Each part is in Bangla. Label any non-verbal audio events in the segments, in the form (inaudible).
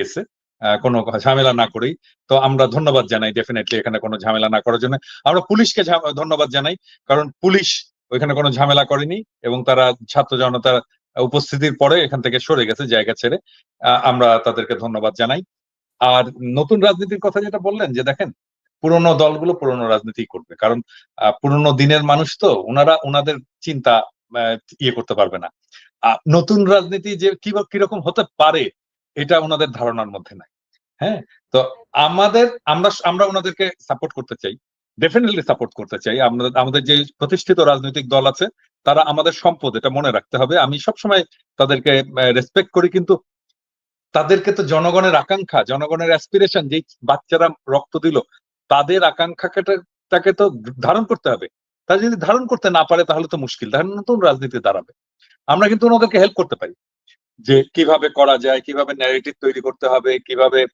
গেছে। কোনো ঝামেলা না করেই। তো আমরা ধন্যবাদ জানাই ডেফিনেটলি এখানে কোনো ঝামেলা না করার জন্য। আমরা পুলিশকে ধন্যবাদ জানাই, কারণ পুলিশ ওইখানে কোনো ঝামেলা করেনি এবং তারা ছাত্র জনতার উপস্থিতির পরে এখান থেকে সরে গেছে জায়গা ছেড়ে। আমরা তাদেরকে ধন্যবাদ জানাই। আর নতুন রাজনীতির কথা যেটা বললেন যে দেখেন, পুরনো দলগুলো পুরনো রাজনীতি করবে। কারণ পুরনো দিনের মানুষ তো ওনারা ওনাদের চিন্তা ইয়ে করতে পারবে না। নতুন রাজনীতি যে কি কীরকম হতে পারে এটা ওনাদের ধারণার মধ্যে নাই হ্যাঁ? তো আমাদের, আমরা আমরা ওনাদেরকে সাপোর্ট করতে চাই ডেফিনেটলি সাপোর্ট করতে চাই। আমাদের আমাদের যে প্রতিষ্ঠিত রাজনৈতিক দল আছে, তারা আমাদের সম্পদ, এটা মনে রাখতে হবে। আমি সবসময় তাদেরকে রেসপেক্ট করি, কিন্তু তাদেরকে তো জনগণের আকাঙ্ক্ষা, জনগণের অ্যাসপিরেশন যে বাচ্চারা রক্ত দিল, তাদের আকাঙ্ক্ষাকে তাকে তো ধারণ করতে হবে। তারা যদি ধারণ করতে না পারে, তাহলে তো মুশকিল। তাহলে নতুন রাজনীতি দাঁড়াবে। আমরা কিন্তু ওনাদেরকে হেল্প করতে পারি। যে কীভাবে করা যায় কীভাবে ন্যারেটিভ তৈরি করতে হবে কীভাবে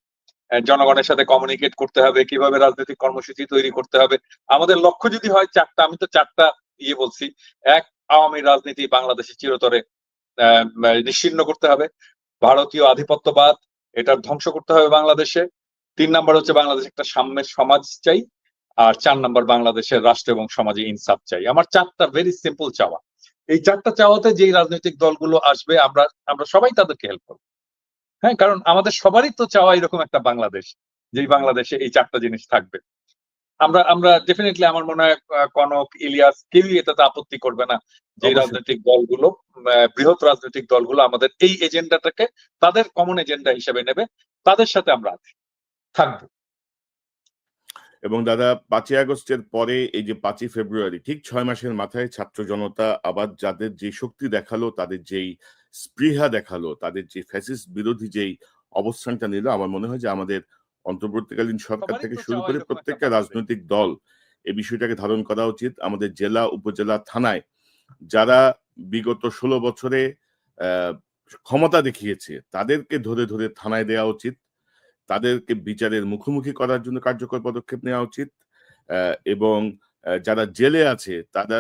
জনগণের সাথে কমিউনিকেট করতে হবে কীভাবে রাজনৈতিক কর্মসূচি তৈরি করতে হবে। আমাদের লক্ষ্য যদি হয় চারটা আমি তো চারটা ইয়ে বলছি। এক আওয়ামী রাজনীতি বাংলাদেশে চিরতরে আহ, নিশ্চিহ্ন করতে হবে। ভারতীয় আধিপত্যবাদ এটা ধ্বংস করতে হবে বাংলাদেশে। তিন নাম্বার হচ্ছে বাংলাদেশ একটা সাম্যের সমাজ চাই। আর চার নাম্বার বাংলাদেশের রাষ্ট্র এবং সমাজে ইনসাফ চাই। আমার চারটা ভেরি সিম্পল চাওয়া। এই চারটা চাওয়াতে যেই রাজনৈতিক দলগুলো আসবে আমরা আমরা সবাই তাদেরকে হেল্প করব। হ্যাঁ কারণ আমাদের সবারই তো চাওয়া এরকম একটা বাংলাদেশ যেই বাংলাদেশে এই চারটা জিনিস থাকবে। আমরা আমরা ডেফিনেটলি আমার মনে হয় কনক ইলিয়াস কেউই এটাতে আপত্তি করবে না যে রাজনৈতিক দলগুলো বৃহৎ রাজনৈতিক দলগুলো আমাদের এই এজেন্ডাটাকে তাদের কমন এজেন্ডা হিসেবে নেবে তাদের সাথে আমরা আছি। থাকব। এবং দাদা পাঁচই আগস্টের পরে এই যে পাঁচই ফেব্রুয়ারি ঠিক ছয় মাসের মাথায় ছাত্র জনতা আবার যাদের যে শক্তি দেখাল তাদের যেই স্পৃহা দেখাল তাদের যে ফ্যাসিস্ট বিরোধী যেই অবস্থানটা নিল আমার মনে হয় যে আমাদের অন্তর্বর্তীকালীন সরকার থেকে শুরু করে প্রত্যেকটা রাজনৈতিক দল এই বিষয়টাকে ধারণ করা উচিত। আমাদের জেলা উপজেলা থানায় যারা বিগত ষোলো বছরে ক্ষমতা দেখিয়েছে তাদেরকে ধরে ধরে থানায় দেওয়া উচিত। তাদেরকে বিচারের মুখোমুখি করার জন্য কার্যকর পদক্ষেপ নেওয়া উচিত। এবং যারা জেলে আছে, তারা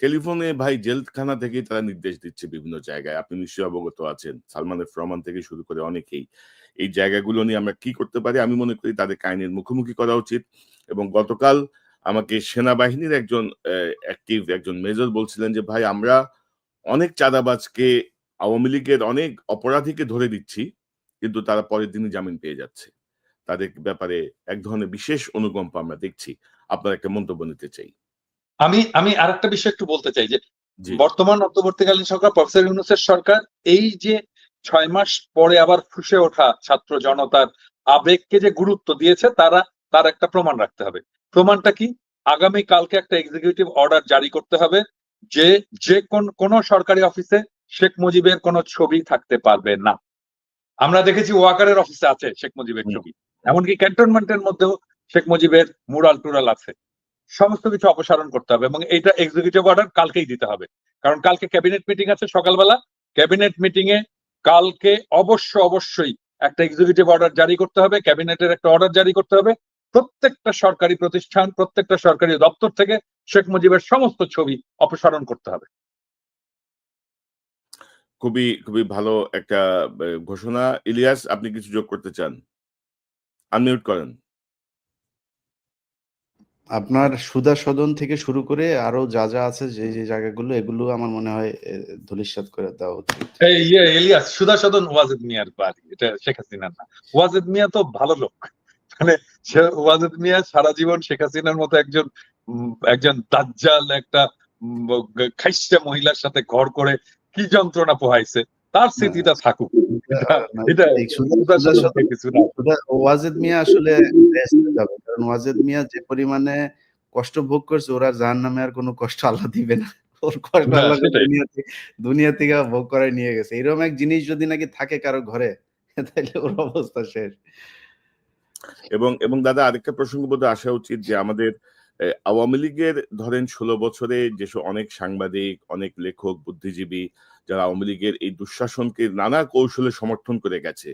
টেলিফোনে ভাই জেলখানা থেকেই তারা নির্দেশ দিচ্ছে বিভিন্ন জায়গায়। আপনি নিশ্চয়ই অবগত আছেন সালমানের এফ রহমান থেকে শুরু করে অনেকেই। এই জায়গাগুলো নিয়ে আমরা কি করতে পারি? আমি মনে করি তাদের আইনের মুখোমুখি করা উচিত। এবং গতকাল আমাকে সেনাবাহিনীর একজন অ্যাক্টিভ একজন মেজর বলছিলেন যে, ভাই, আমরা অনেক চাঁদাবাজকে, আওয়ামী লীগের অনেক অপরাধীকে ধরে দিচ্ছি। কিন্তু তারা পরের দিনই জামিন পেয়ে যাচ্ছে। তাদের ব্যাপারে এক ধরনের বিশেষ অনুকম্পা আমরা দেখছি। আপনার একটা মন্তব্য নিতে চাই। আমি আমি আরেকটা বিষয় একটু বলতে চাই যে বর্তমান অন্তর্বর্তীকালীন সরকার প্রফেসর ইউনুসের সরকার এই যে ছয় মাস পরে আবার ফুসে ওঠা ছাত্র জনতার আবেগকে যে গুরুত্ব দিয়েছে তারা তার একটা প্রমাণ রাখতে হবে। প্রমাণটা কি? আগামী কালকে একটা এক্সিকিউটিভ অর্ডার জারি করতে হবে যে যে কোন কোন সরকারি অফিসে শেখ মুজিবের কোনো ছবি থাকতে পারবে না। আমরা দেখেছি ওয়াকারের অফিসে আছে শেখ মুজিবের ছবি। এমনকি ক্যান্টনমেন্টের মধ্যেও শেখ মুজিবের মুরাল টুরাল আছে। সমস্ত কিছু অপসারণ করতে হবে এবং এটা এক্সিকিউটিভ অর্ডার কালকেই দিতে হবে। কারণ কালকে ক্যাবিনেট মিটিং আছে সকালবেলা। ক্যাবিনেট মিটিং এ কালকে অবশ্য অবশ্যই একটা এক্সিকিউটিভ অর্ডার জারি করতে হবে ক্যাবিনেটের একটা অর্ডার জারি করতে হবে। প্রত্যেকটা সরকারি প্রতিষ্ঠান প্রত্যেকটা সরকারি দপ্তর থেকে শেখ মুজিবের সমস্ত ছবি অপসারণ করতে হবে। খুবই খুবই ভালো একটা ঘোষণা। ইলিয়াস আপনি কিছু যোগ করতে চান? আনমিউট করেন। আপনার সুদা সদন থেকে শুরু করে আরও যা যা আছে যে যে জায়গাগুলো এগুলো আমার মনে হয় ধুলিসাত করে দেওয়া উচিত। এই ইয়ে এলিয়াস সুধা সদন ওয়াজেদ মিয়ার বাড়ি। এটা শেখ হাসিনার না। ওয়াজেদ মিয়া তো ভালো লোক। মানে ওয়াজেদ মিয়া সারা জীবন শেখ হাসিনার মতো একজন একজন দাজ্জাল একটা উম, খাইস্টা মহিলার সাথে ঘর করে কি যন্ত্রণা পোহাইছে? তার স্মৃতিটা থাকুক। এটা- ওয়াজেদ মিয়া আসলে কারণ ওয়াজেদ মিয়া যে পরিমাণে কষ্ট ভোগ করছে ওরা জাহান নামে আর কোনো কষ্ট আল্লাহ দিবে না। ওর কষ্ট আল্লাহ দুনিয়া থেকে ভোগ করে নিয়ে গেছে। এরকম এক জিনিস যদি নাকি থাকে কারও ঘরে তাহলে ওর অবস্থা শেষ। এবং এবং দাদা আরেকটা প্রসঙ্গ বোধ আসা উচিত যে আমাদের আহ, আওয়ামী লীগের ধরেন ষোলো বছরে যেসব অনেক সাংবাদিক অনেক লেখক বুদ্ধিজীবী যারা আওয়ামী লীগের এই দুঃশাসনকে নানা কৌশলে সমর্থন করে গেছে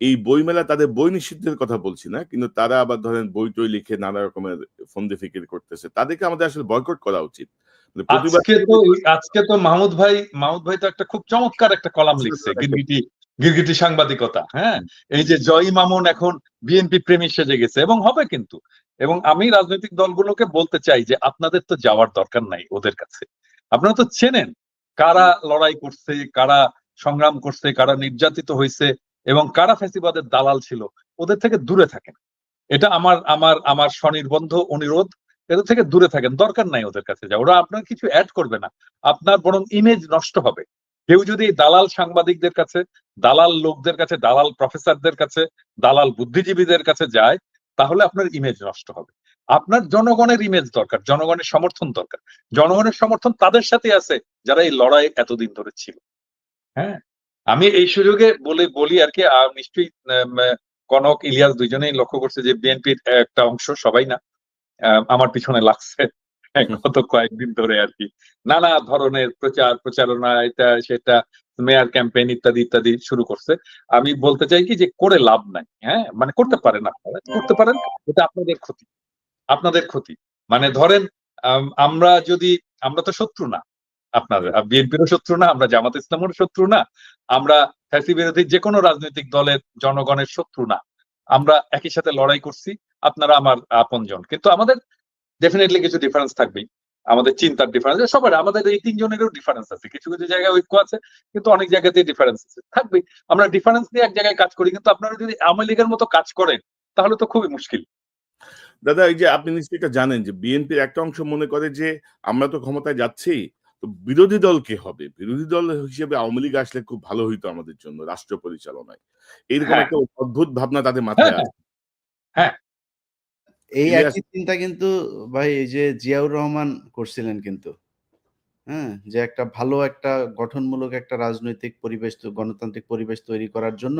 এই বইমেলা তাদের বই নিষিদ্ধের কথা বলছি না কিন্তু তারা আবার ধরেন বই টই লিখে নানা রকমের ফন্দি ফিকির করতেছে। তাদেরকে আমাদের আসলে বয়কট করা উচিত। মানে আজকে তো আজকে তো মাহমুদ ভাই মাহমুদ ভাই তো একটা খুব চমৎকার একটা কলাম লিখছে গিরগিটি গিরগিটি সাংবাদিকতা হ্যাঁ? এই যে জয় মামুন এখন বিএনপি প্রেমী সেজে গেছে এবং হবে কিন্তু। এবং আমি রাজনৈতিক দলগুলোকে বলতে চাই যে আপনাদের তো যাওয়ার দরকার নাই ওদের কাছে। আপনারা তো চেনেন কারা লড়াই করছে, কারা সংগ্রাম করছে, কারা নির্যাতিত হয়েছে এবং কারা ফ্যাসিবাদের দালাল ছিল, ওদের থেকে দূরে থাকেন। এটা আমার আমার আমার স্বনির্বন্ধ অনুরোধ, এদের থেকে দূরে থাকেন, দরকার নাই ওদের কাছে যা ওরা আপনার কিছু অ্যাড করবে না। আপনার বরং ইমেজ নষ্ট হবে। কেউ যদি দালাল সাংবাদিকদের কাছে, দালাল লোকদের কাছে, দালাল প্রফেসরদের কাছে, দালাল বুদ্ধিজীবীদের কাছে যায় তাহলে আপনার ইমেজ নষ্ট হবে। আপনার জনগণের ইমেজ দরকার, জনগণের সমর্থন দরকার। জনগণের সমর্থন তাদের সাথে আছে, যারা এই লড়াই এতদিন ধরে ছিল। হ্যাঁ? আমি এই সুযোগে বলে, বলি আর কি নিশ্চয়ই কনক, ইলিয়াস দুইজনেই লক্ষ্য করছে যে, বিএনপির একটা অংশ সবাই না আমার পিছনে লাগছে। গত কয়েকদিন ধরে আর কি। নানা ধরনের প্রচার প্রচারণা, এটা সেটা মেয়ার ক্যাম্পেইন ইত্যাদি ইত্যাদি শুরু করছে। আমি বলতে চাই কি যে করে লাভ নাই হ্যাঁ? মানে করতে পারেন আপনারা। করতে পারেন, এটা আপনাদের ক্ষতি। আপনাদের ক্ষতি। মানে ধরেন আমরা যদি, আমরা তো শত্রু না আপনাদের। বিএনপিরও শত্রু না, আমরা জামাত ইসলামের শত্রু না, আমরা ফ্যাসি বিরোধী যে কোনো রাজনৈতিক দলের জনগণের শত্রু না। আমরা একই সাথে লড়াই করছি, আপনারা আমার আপনজন। কিন্তু আমাদের ডেফিনেটলি কিছু ডিফারেন্স থাকবেই। আমাদের চিন্তার ডিফারেন্স সবার আমাদের এই তিনজনেরও ডিফারেন্স আছে। কিছু কিছু জায়গায় ঐক্য আছে কিন্তু অনেক জায়গাতে ডিফারেন্স আছে। থাকবেই। আমরা ডিফারেন্স নিয়ে এক জায়গায় কাজ করি কিন্তু আপনারা যদি আওয়ামী লীগের মতো কাজ করেন তাহলে তো খুবই মুশকিল। দাদা এই যে আপনি নিশ্চয়ই এটা জানেন যে বিএনপির একটা অংশ মনে করে যে আমরা তো ক্ষমতায় যাচ্ছি তো বিরোধী দল কে হবে? বিরোধী দল হিসেবে আওয়ামী লীগ আসলে খুব ভালো হইতো আমাদের জন্য রাষ্ট্র পরিচালনায়। এইরকম হ্যাঁ। একটা অদ্ভুত ভাবনা তাদের মাথায় আছে হ্যাঁ, আছে এই একই চিন্তা কিন্তু ভাই এই যে জিয়াউর রহমান করছিলেন কিন্তু হ্যাঁ? যে একটা ভালো একটা গঠনমূলক একটা রাজনৈতিক পরিবেশ গণতান্ত্রিক পরিবেশ তৈরি করার জন্য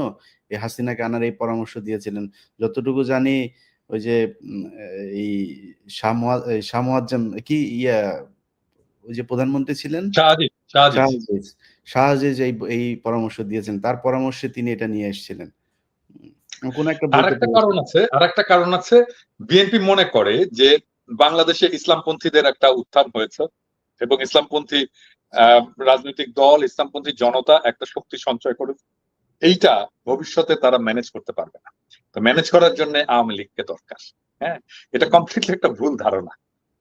এই হাসিনাকে আনার এই পরামর্শ দিয়েছিলেন। যতটুকু জানি ওই যে এই এই কি ইয়া ওই যে প্রধানমন্ত্রী ছিলেন? শাহজিজ শাহজিজ এই পরামর্শ দিয়েছেন। তার পরামর্শে তিনি এটা নিয়ে এসেছিলেন। উম, কোন একটা আর বইতে একটা পড়েছি। কারণ আছে আর কারণ আছে বিএনপি মনে করে যে বাংলাদেশে ইসলামপন্থীদের একটা উত্থান হয়েছে এবং ইসলামপন্থী রাজনৈতিক দল ইসলামপন্থী জনতা একটা শক্তি সঞ্চয় করে এইটা ভবিষ্যতে তারা ম্যানেজ করতে পারবে না। তো ম্যানেজ করার জন্য আওয়ামী লীগকে দরকার। হ্যাঁ এটা কমপ্লিটলি একটা ভুল ধারণা।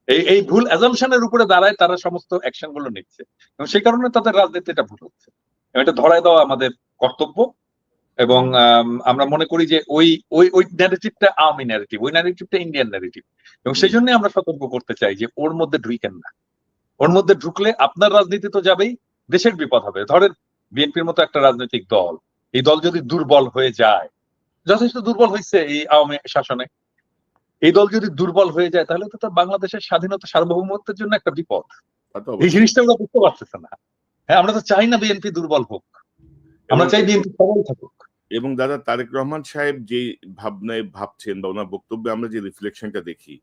এই এই ভুল অ্যাজামশনের উপরে দাঁড়ায় তারা সমস্ত অ্যাকশনগুলো নিচ্ছে এবং সেই কারণে তাদের রাজনীতিটা ভুল হচ্ছে। এবং এটা ধরায় দেওয়া আমাদের কর্তব্য। এবং আম, আমরা মনে করি যে ওই ওই ওই ন্যারেটিভটা আর্মি ন্যারেটিভ ওই ন্যারেটিভটা ইন্ডিয়ান ন্যারেটিভ এবং সেই জন্য আমরা সতর্ক করতে চাই যে ওর মধ্যে ঢুইকেন না। ওর মধ্যে ঢুকলে আপনার রাজনীতি তো যাবেই দেশের বিপদ হবে। ধরেন বিএনপির মতো একটা রাজনৈতিক দল এই দল যদি দুর্বল হয়ে যায় যথেষ্ট দুর্বল হয়েছে এই আওয়ামী শাসনে এই দল যদি দুর্বল হয়ে যায় তাহলে তো তার বাংলাদেশের স্বাধীনতা সার্বভৌমত্বের জন্য একটা বিপদ। এই জিনিসটা আমরা বুঝতে পারতেছে না। হ্যাঁ আমরা তো চাই না বিএনপি দুর্বল হোক। আমরা চাই বিএনপি সবল থাকুক। এবং দাদা তারেক রহমান সাহেব যে ভাবনায় ভাবছেন বা ওনার বক্তব্যে আমরা যে রিফ্লেকশনটা দেখি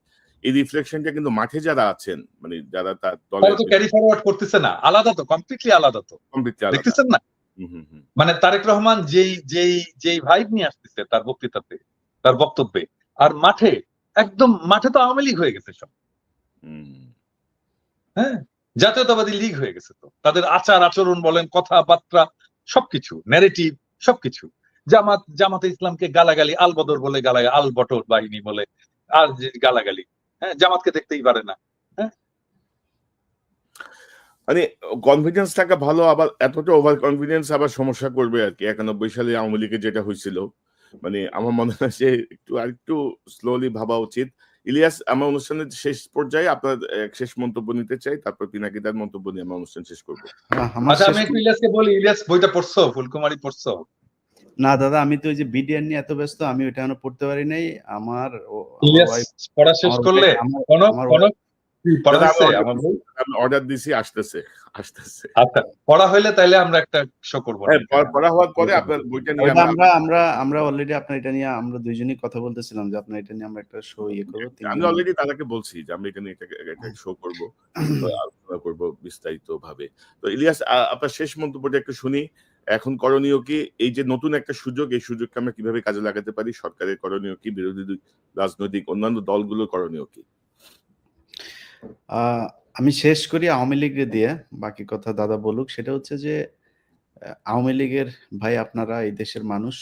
এই রিফ্লেকশনটা কিন্তু মাঠে যারা আছেন মানে যারা তার দলের তো ক্যারি ফরওয়ার্ড করতেছে না আলাদা তো কমপ্লিটলি আলাদা তো আলাদা। দেখতেছেন না। মানে তারেক রহমান যেই যেই যেই ভাইব নিয়ে আসতেছে তার বক্তৃতাতে তার বক্তব্যে আর মাঠে একদম মাঠে তো আওয়ামী লীগ হয়ে গেছে সব। হ্যাঁ জাতীয়তাবাদী লীগ হয়ে গেছে তো তাদের আচার আচরণ বলেন কথাবার্তা সবকিছু ন্যারেটিভ সবকিছু জামাত জামাতে ইসলামকে গালাগালি আল বদর বলে গালাগালি আল বটর বাহিনী বলে আর গালাগালি। হ্যাঁ জামাতকে দেখতেই পারে না। মানে কনফিডেন্স থাকা ভালো আবার এতটা ওভার কনফিডেন্স আবার সমস্যা করবে আর কি। একানব্বই সালে আওয়ামী লীগের যেটা হয়েছিল মানে আমার মনে হয় যে একটু আরেকটু স্লোলি ভাবা উচিত। ইলিয়াস আমার অনুষ্ঠানের শেষ পর্যায়ে আপনার শেষ মন্তব্য নিতে চাই তারপর পিনাকিদার মন্তব্য নিয়ে আমরা অনুষ্ঠান শেষ করব। আচ্ছা আমি একটু ইলিয়াসকে বলি। ইলিয়াস বইটা পড়ছো? ফুলকুমারি পড়ছো? না দাদা আমি তো ওই যে বিডিআর নিয়ে এত ব্যস্ত আমি ওইটা এখনও পড়তে পারি নাই। আমার আমার পড়া শেষ করলে? wife- আমার- কোনো আমার কোনো পড়া দাদা, হয়েছে আমার- আমার বই? আমি অর্ডার দিছি আসতেছে আসতেছে। পড়া হইলে তাইলে আমরা একটা শো করব পড়া- পড়া হওয়ার পরে আপনার বইটা নিয়ে আমরা আমরা আমরা আমরা অলরেডি আপনার এটা নিয়ে আমরা দুইজনই কথা বলতেছিলাম যে আপনার এটা নিয়ে আমরা একটা শো ইয়ে করব আমি অলরেডি বলছি যে আমি এখানে এটা একটা শো করব (clears throat) আলোচনা করব বিস্তারিত ভাবে তো ইলিয়াস আপনার শেষ মন্তব্যটা একটু শুনি। এখন করণীয় কি, এই যে নতুন একটা সুযোগ, এই সুযোগকে আমরা কীভাবে কাজে লাগাতে পারি? সরকারের করণীয় কি? বিরোধী রাজনৈতিক অন্যান্য দলগুলোর করণীয় কি? আমি শেষ করি আওয়ামী লীগ দিয়ে, বাকি কথা দাদা বলুক। সেটা হচ্ছে যে আওয়ামী লীগের ভাই আপনারা, এই দেশের মানুষ,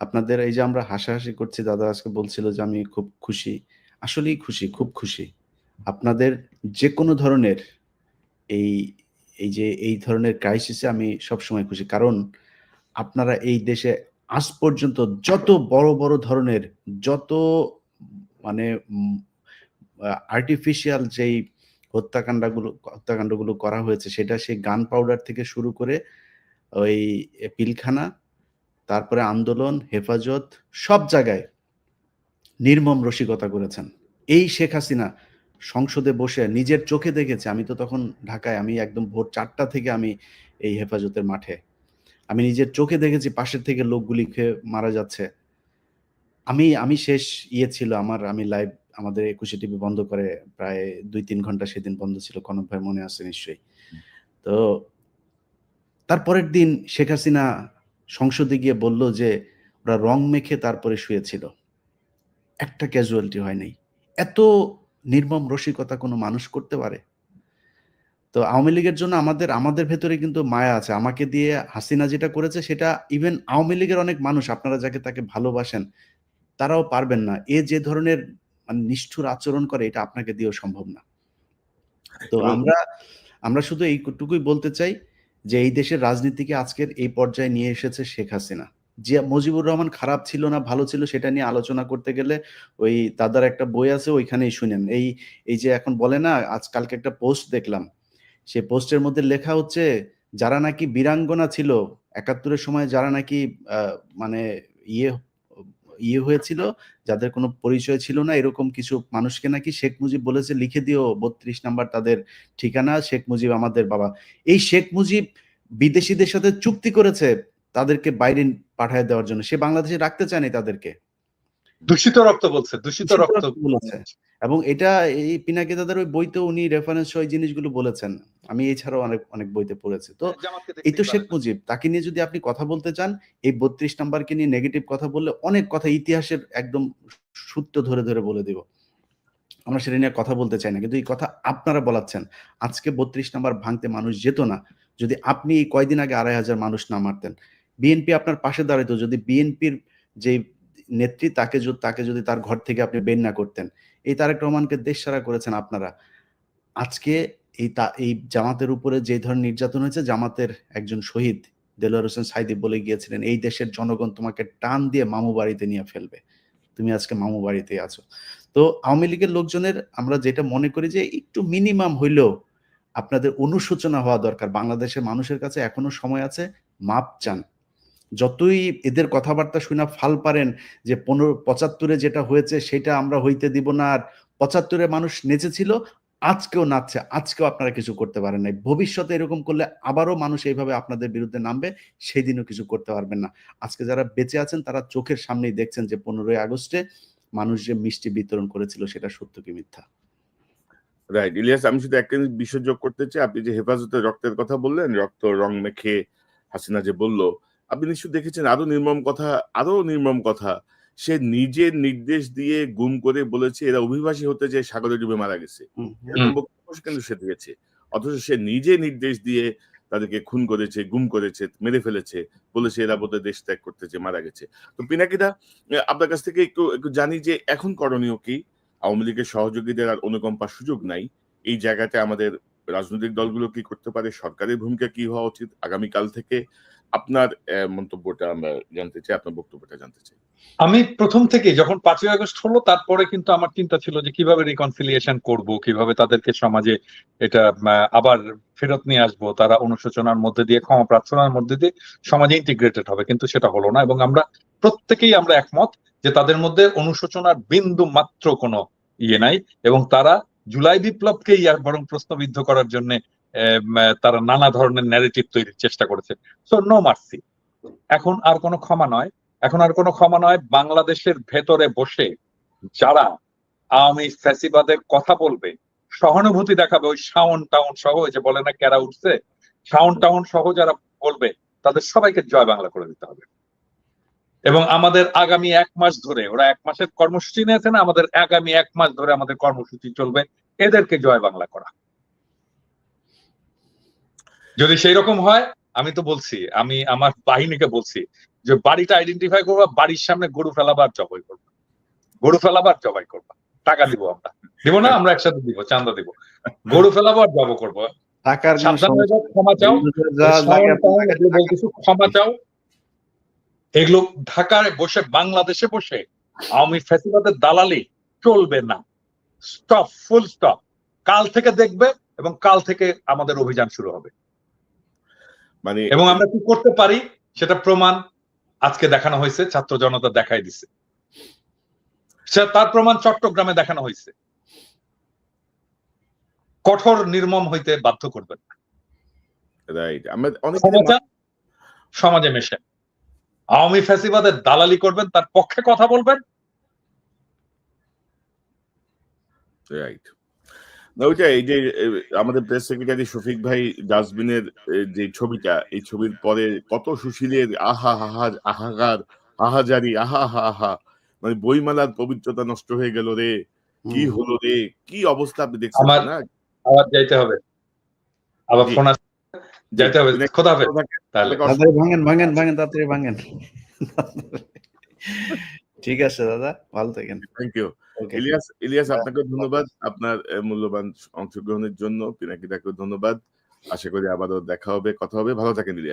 আপনাদের এই যে আমরা হাসাহাসি করছি, দাদা আজকে বলছিল যে আমি খুব খুশি। আসলেই খুশি, খুব খুশি। আপনাদের যে কোনো ধরনের এই এই যে, এই ধরনের ক্রাইসিসে আমি সবসময় খুশি। কারণ আপনারা এই দেশে আজ পর্যন্ত যত বড় বড় ধরনের, যত মানে আর্টিফিশিয়াল যেই হত্যাকাণ্ডগুলো হত্যাকাণ্ডগুলো করা হয়েছে, সেটা সেই গান পাউডার থেকে শুরু করে ওই পিলখানা, তারপরে আন্দোলন, হেফাজত, সব জায়গায় নির্মম রসিকতা করেছেন। এই শেখ হাসিনা সংসদে বসে নিজের চোখে দেখেছে আমি তো তখন ঢাকায় আমি একদম ভোর চারটা থেকে আমি এই হেফাজতের মাঠে। আমি নিজের চোখে দেখেছি পাশের থেকে লোকগুলি খেয়ে মারা যাচ্ছে। আমি আমি শেষ ইয়ে ছিল আমার আমি লাইভ আমাদের একুশে টিভি বন্ধ করে প্রায় দুই তিন ঘণ্টা সেদিন বন্ধ ছিল কনক ভাই মনে আছে নিশ্চয়ই। তো তারপরের দিন শেখ হাসিনা সংসদে গিয়ে বলল যে ওরা রং মেখে তারপরে শুয়েছিল। একটা ক্যাজুয়ালিটি হয়নি এত নির্মম রসিকতা কোনো মানুষ করতে পারে? তো আওয়ামী লীগের জন্য আমাদের আমাদের ভেতরে কিন্তু মায়া আছে। আমাকে দিয়ে হাসিনা যেটা করেছে সেটা ইভেন আওয়ামী লীগের অনেক মানুষ আপনারা যাকে তাকে ভালোবাসেন তারাও পারবেন না। এ যে ধরনের মানে নিষ্ঠুর আচরণ করে এটা আপনাকে দিয়েও সম্ভব না। তো আমরা আমরা শুধু এইটুকুই বলতে চাই যে এই দেশের রাজনীতিকে আজকের এই পর্যায়ে নিয়ে এসেছে শেখ হাসিনা। যে মুজিবুর রহমান খারাপ ছিল না, ভালো ছিল সেটা নিয়ে আলোচনা করতে গেলে ওই দাদার একটা বই আছে, ওইখানেই শুনেন। এই এই যে এখন বলে না আজকালকে একটা পোস্ট দেখলাম। সে পোস্টের মধ্যে লেখা হচ্ছে, যারা নাকি বীরাঙ্গনা ছিল, একাত্তরের সময় যারা নাকি মানে ইয়ে ইয়ে হয়েছিল, যাদের কোনো পরিচয় ছিল না, এরকম কিছু মানুষকে নাকি শেখ মুজিব বলেছে, লিখে দিও, বত্রিশ নাম্বার তাদের ঠিকানা, শেখ মুজিব আমাদের বাবা। এই শেখ মুজিব বিদেশিদের সাথে চুক্তি করেছে, তাদেরকে বাইরে পাঠায় দেওয়ার জন্য। সে বাংলাদেশে রাখতে চায়নি তাদেরকে। দূষিত রক্ত বলছে দূষিত রক্ত বলেছে। এবং এটা এই পিনাকি দাদার ওই বইতে উনি রেফারেন্স সহ জিনিসগুলো বলেছেন। আমি এছাড়াও অনেক অনেক বইতে পড়েছি। তো এই তো শেখ মুজিব তাকে নিয়ে যদি আপনি কথা বলতে চান এই বত্রিশ নাম্বারকে নিয়ে নেগেটিভ কথা বললে অনেক কথা ইতিহাসের একদম সূত্র ধরে ধরে বলে দিব। আমরা সেটা নিয়ে কথা বলতে চাই না। কিন্তু এই কথা আপনারা বলাচ্ছেন। আজকে বত্রিশ নাম্বার ভাঙতে মানুষ যেত না। যদি আপনি এই কয়দিন আগে আড়াই হাজার মানুষ না মারতেন বিএনপি আপনার পাশে দাঁড়াইতো, যদি বিএনপির যে নেত্রী তাকে তাকে যদি তার ঘর থেকে আপনি বের না করতেন। এই তারেক রহমানকে দেশ সারা করেছেন আপনারা। আজকে এই তা, এই জামাতের উপরে যে ধরনের নির্যাতন হয়েছে, জামাতের একজন শহীদ দেলোয়ার হোসেন সাইদি বলে গিয়েছিলেন, এই দেশের জনগণ তোমাকে টান দিয়ে মামু বাড়িতে নিয়ে ফেলবে। তুমি আজকে মামু বাড়িতে আছো। তো আওয়ামী লীগের লোকজনের আমরা যেটা মনে করি যে একটু মিনিমাম হইলেও আপনাদের অনুশোচনা হওয়া দরকার। বাংলাদেশের মানুষের কাছে এখনও সময় আছে, মাপ চান। যতই এদের কথাবার্তা শুনে ফাল পারেন যে পনেরো, পঁচাত্তরে যেটা হয়েছে সেটা আমরা হইতে দিব না। আর পঁচাত্তরে মানুষ নেচেছিল আজকেও নাচছে, আজকেও আপনারা কিছু করতে পারেন নাই। ভবিষ্যতে এরকম করলে আবারও মানুষ এইভাবে আপনাদের বিরুদ্ধে নামবে সেই দিনও কিছু করতে পারবেন না। আজকে যারা বেঁচে আছেন, তারা চোখের সামনেই দেখছেন যে পনেরোই আগস্টে মানুষ যে মিষ্টি বিতরণ করেছিল, সেটা সত্য কি মিথ্যা? রাইট ইলিয়াস, আমি শুধু একটা বিষয় যোগ করতে চাই। আপনি যে হেফাজতে রক্তের কথা বললেন, রক্ত, রং মেখে হাসিনা যে বলল আপনি নিশ্চয় দেখেছেন আরও নির্মম কথা আরও নির্মম কথা। সে নিজের নির্দেশ দিয়ে গুম করে বলেছে এরা অভিবাসী হতে যে সাগরে ডুবে মারা গেছে। কিন্তু সে দিয়েছে? অথচ সে নিজে নির্দেশ দিয়ে তাদেরকে খুন করেছে গুম করেছে মেরে ফেলেছে বলেছে এরা বোধহয় দেশ ত্যাগ করতেছে মারা গেছে। তো পিনাকিদা আপনার কাছ থেকে একটু একটু জানি যে এখন করণীয় কি? আওয়ামী লীগের সহযোগীদের আর অনুকম্পার সুযোগ নাই। এই জায়গাতে আমাদের রাজনৈতিক দলগুলো কি করতে পারে? সরকারের ভূমিকা কি হওয়া উচিত আগামীকাল থেকে? আপনার মন্তব্যটা আমরা জানতে চাই, আপনার বক্তব্যটা জানতে চাই। আমি প্রথম থেকে যখন পাঁচই আগস্ট হলো, তারপরে কিন্তু আমার চিন্তা ছিল যে কীভাবে রিকনসিলিয়েশন করব, কীভাবে তাদেরকে সমাজে এটা আবার ফেরত নিয়ে আসব, তারা অনুশোচনার মধ্যে দিয়ে, ক্ষমা প্রার্থনার মধ্যে দিয়ে সমাজে ইন্টিগ্রেটেড হবে। কিন্তু সেটা হলো না এবং আমরা প্রত্যেকেই আমরা একমত যে তাদের মধ্যে অনুশোচনার বিন্দু মাত্র কোনো ইয়ে নাই এবং তারা জুলাই বিপ্লবকেই আর বরং প্রশ্নবিদ্ধ করার জন্য তারা নানা ধরনের ন্যারেটিভ তৈরির চেষ্টা করেছে। সো নো মার্সি এখন আর কোনো ক্ষমা নয়। এখন আর কোনো ক্ষমা নয়। বাংলাদেশের ভেতরে বসে যারা আওয়ামী ফ্যাসিবাদের কথা বলবে, সহানুভূতি দেখাবে, ওই শাওন টাউন সহ যে বলে না কেরা উঠছে, শাওন টাউন সহ যারা বলবে, তাদের সবাইকে জয় বাংলা করে দিতে হবে। এবং আমাদের আগামী এক মাস ধরে, ওরা এক মাসের কর্মসূচি নিয়েছে না, আমাদের আগামী এক মাস ধরে আমাদের কর্মসূচি চলবে। এদেরকে জয় বাংলা করা। যদি সেই রকম হয় আমি তো বলছি আমি আমার বাহিনীকে বলছি যে বাড়িটা আইডেন্টিফাই করবা বাড়ির সামনে গরু ফেলাবার জবাই করবা। গরু ফেলাবার জবাই করবা। টাকা দিব আমরা। দিব না আমরা একসাথে দিব চান্দা দিব। গরু ফেলাবার জব করব। টাকার চাও। ক্ষমা চাও। এগুলো ঢাকায় বসে বাংলাদেশে বসে আওয়ামী ফ্যাসিবাদের দালালি চলবে না। স্টপ ফুল স্টপ কাল থেকে দেখবে এবং কাল থেকে আমাদের অভিযান শুরু হবে। মানে এবং আমরা কি করতে পারি? সেটা প্রমাণ আজকে দেখানো হয়েছে ছাত্র জনতা দেখাই দিছে। তার প্রমাণ চট্টগ্রামে দেখানো হয়েছে। কঠোর নির্মম হইতে বাধ্য করবেন রাইট আমরা অনেক সমাজে মেশে আওয়ামী ফ্যাসিবাদের দালালি করবেন তার পক্ষে কথা বলবেন। রাইট ওইটা এই যে আমাদের প্রেস সেক্রেটারি শফিক ভাই ডাস্টবিনের যে ছবিটা এই ছবির পরে কত সুশীলের আহা হাহা আহাকার আহাজারি আহা হা আহা মানে বইমেলার পবিত্রতা নষ্ট হয়ে গেল রে। কি হলো রে? কি অবস্থা আপনি দেখছেন না? আবার যাইতে হবে। আবার ফোন আসছে যাইতে হবে খোদা হবে তাহলে। ভাঙেন ভাঙেন ভাঙেন তাড়াতাড়ি ভাঙেন। ঠিক আছে দাদা। ভালো থাকেন। থ্যাংক ইউ ইলিয়াস ইলিয়াস আপনাকে ধন্যবাদ। আপনার মূল্যবান অংশগ্রহণের জন্য পিনাকিদাকে ধন্যবাদ। আশা করি আবারও দেখা হবে কথা হবে। ভালো থাকেন ইলিয়াস।